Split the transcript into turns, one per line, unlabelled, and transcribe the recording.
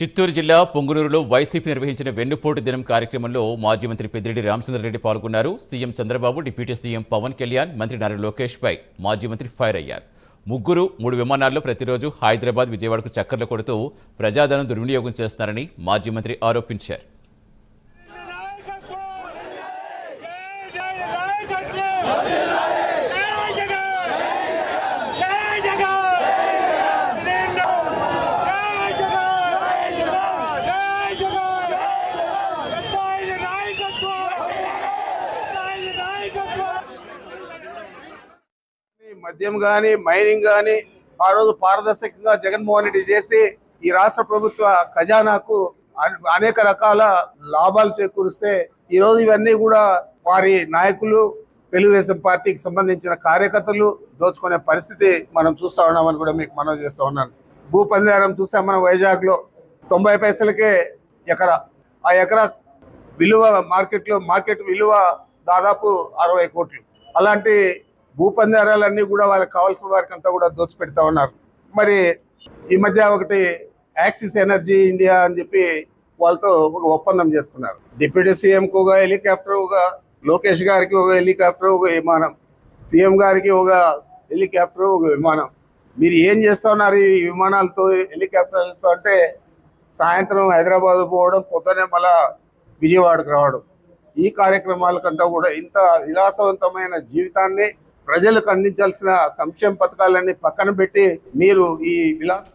చిత్తూరు జిల్లా పొంగునూరులో వైసీపీ నిర్వహించిన వెన్నుపోటు దినం కార్యక్రమంలో మాజీ మంత్రి పెద్దిరెడ్డి రామచంద్రరెడ్డి పాల్గొన్నారు CM Chandrababu deputy CM Pawan Kalyan మంత్రి నారా లోకేష్ పై మాజీ మంత్రి ఫైర్ అయ్యారు ముగ్గురు మూడు విమానాల్లో ప్రతిరోజు హైదరాబాద్ విజయవాడకు చక్కర్లు కొడుతూ ప్రజాధనం దుర్వినియోగం చేస్తున్నారని మాజీ మంత్రి ఆరోపించారు
మద్యం కానీ మైనింగ్ కానీ ఆ రోజు పారదర్శకంగా జగన్మోహన్ రెడ్డి చేసి ఈ రాష్ట్ర ప్రభుత్వ ఖజానాకు అనేక రకాల లాభాలు చేకూరిస్తే ఈ రోజు ఇవన్నీ కూడా వారి నాయకులు తెలుగుదేశం పార్టీకి సంబంధించిన కార్యకర్తలు దోచుకునే పరిస్థితి మనం చూస్తా ఉన్నామని కూడా మీకు మనం చేస్తా ఉన్నాను. భూపందారం చూస్తే మనం వైజాగ్లో తొంభై పైసలకే ఎకరా. ఆ ఎకరా విలువ మార్కెట్లో మార్కెట్ విలువ దాదాపు అరవై కోట్లు. అలాంటి భూపందారాలన్నీ కూడా వాళ్ళకి కావాల్సిన వారికి అంతా కూడా దోచిపెడతా ఉన్నారు. మరి ఈ మధ్య ఒకటి యాక్సిస్ ఎనర్జీ ఇండియా అని చెప్పి వాళ్ళతో ఒక ఒప్పందం చేసుకున్నారు. డిప్యూటీ సీఎంకు ఒక హెలికాప్టర్ ఒక లోకేష్ గారికి ఒక హెలికాప్టర్ ఒక విమానం. సీఎం గారికి ఒక హెలికాప్టర్ ఒక విమానం. మీరు ఏం చేస్తా ఉన్నారు ఈ విమానాలతో హెలికాప్టర్లతో అంటే సాయంత్రం హైదరాబాద్ పోవడం పొద్దునే మళ్ళా విజయవాడకు రావడం. ఈ కార్యక్రమాలకంతా కూడా ఇంత విలాసవంతమైన జీవితాన్ని ప్రజలకు అందించాల్సిన సంక్షేమ పథకాలన్నీ పక్కన పెట్టి మీరు ఈ విలాస